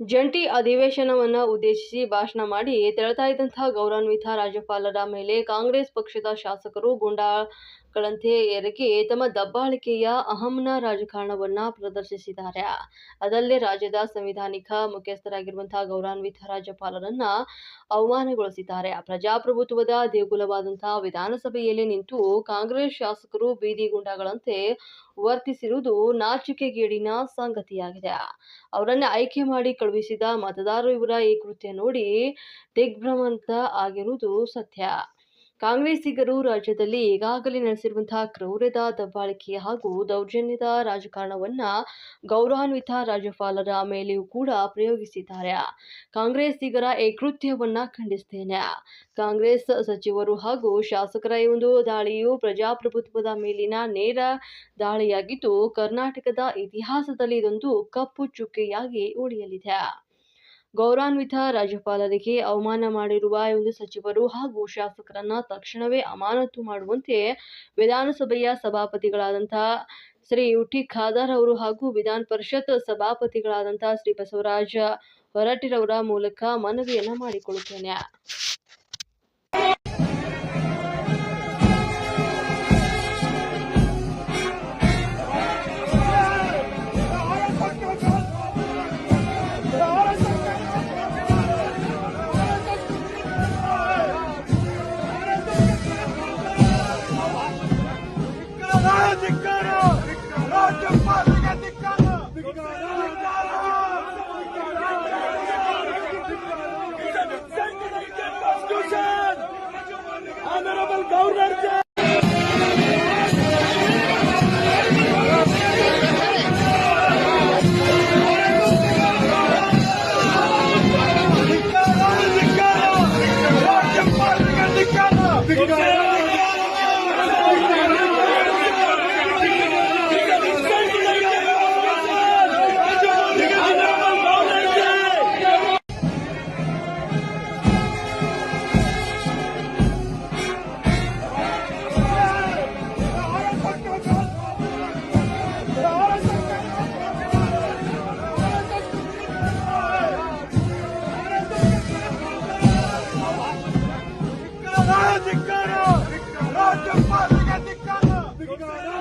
ಜಂಟಿ ಅಧಿವೇಶನವನ್ನ ಉದ್ದೇಶಿಸಿ ಭಾಷಣ ಮಾಡಿ ತೆರಳ್ತಾ ಇದ್ದಂತಹ ಗೌರವಾನ್ವಿತ ರಾಜ್ಯಪಾಲರ ಮೇಲೆ ಕಾಂಗ್ರೆಸ್ ಪಕ್ಷದ ಶಾಸಕರು ಗುಂಡಾಗಳಂತೆ ಎರಗಿ ತಮ್ಮ ದಬ್ಬಾಳಿಕೆಯ ಅಹಮ್ನ ರಾಜಕಾರಣವನ್ನ ಪ್ರದರ್ಶಿಸಿದ್ದಾರೆ. ಅದಲ್ಲೇ ರಾಜ್ಯದ ಸಂವಿಧಾನಿಕ ಮುಖ್ಯಸ್ಥರಾಗಿರುವಂತಹ ಗೌರವಾನ್ವಿತ ರಾಜ್ಯಪಾಲರನ್ನ ಅವಮಾನಗೊಳಿಸಿದ್ದಾರೆ ಪ್ರಜಾಪ್ರಭುತ್ವದ ದೇಗುಲವಾದಂತಹ ವಿಧಾನಸಭೆಯಲ್ಲಿ ನಿಂತು ಕಾಂಗ್ರೆಸ್ ಶಾಸಕರು ಬೀದಿ ಗೂಂಡಾಗಳಂತೆ ವರ್ತಿಸಿರುವುದು ನಾಚಿಕೆಗೇಡಿನ ಸಂಗತಿಯಾಗಿದೆ. ಅವರನ್ನು ಆಯ್ಕೆ ಮಾಡಿ ಕಳುಹಿಸಿದ ಮತದಾರರು ಇವರ ಈ ಕೃತ್ಯ ನೋಡಿ ದಿಗ್ಭ್ರಮಂತ ಆಗಿರುವುದು ಸತ್ಯ. ಕಾಂಗ್ರೆಸ್ಸಿಗರು ರಾಜ್ಯದಲ್ಲಿ ಈಗಾಗಲೇ ನಡೆಸಿರುವಂತಹ ಕ್ರೌರ್ಯದ ದಬ್ಬಾಳಿಕೆ ಹಾಗೂ ದೌರ್ಜನ್ಯದ ರಾಜಕಾರಣವನ್ನ ಗೌರವಾನ್ವಿತ ರಾಜ್ಯಪಾಲರ ಮೇಲೆಯೂ ಕೂಡ ಪ್ರಯೋಗಿಸಿದ್ದಾರೆ. ಕಾಂಗ್ರೆಸ್ಸಿಗರ ಈ ಕೃತ್ಯವನ್ನ ಕಾಂಗ್ರೆಸ್ ಸಚಿವರು ಹಾಗೂ ಶಾಸಕರ ಈ ಒಂದು ದಾಳಿಯು ಪ್ರಜಾಪ್ರಭುತ್ವದ ಮೇಲಿನ ನೇರ ದಾಳಿಯಾಗಿದ್ದು, ಕರ್ನಾಟಕದ ಇತಿಹಾಸದಲ್ಲಿ ಇದೊಂದು ಕಪ್ಪು ಚುಕ್ಕೆಯಾಗಿ ಉಳಿಯಲಿದೆ. ಗೌರವಾನ್ವಿತ ರಾಜ್ಯಪಾಲರಿಗೆ ಅವಮಾನ ಮಾಡಿರುವ ಒಂದು ಸಚಿವರು ಹಾಗೂ ಶಾಸಕರನ್ನ ತಕ್ಷಣವೇ ಅಮಾನತು ಮಾಡುವಂತೆ ವಿಧಾನಸಭೆಯ ಸಭಾಪತಿಗಳಾದಂತಹ ಶ್ರೀ ಯುಟಿ ಖಾದರ್ ಅವರು ಹಾಗೂ ವಿಧಾನ ಪರಿಷತ್ ಸಭಾಪತಿಗಳಾದಂತಹ ಶ್ರೀ ಬಸವರಾಜ ಹೊರಟಿರವರ ಮೂಲಕ ಮನವಿಯನ್ನ ಮಾಡಿಕೊಳ್ಳುತ್ತೇನೆ. कबल गौर Ricardo! Ricardo! Ricardo! Ricardo! Ricardo! Ricardo!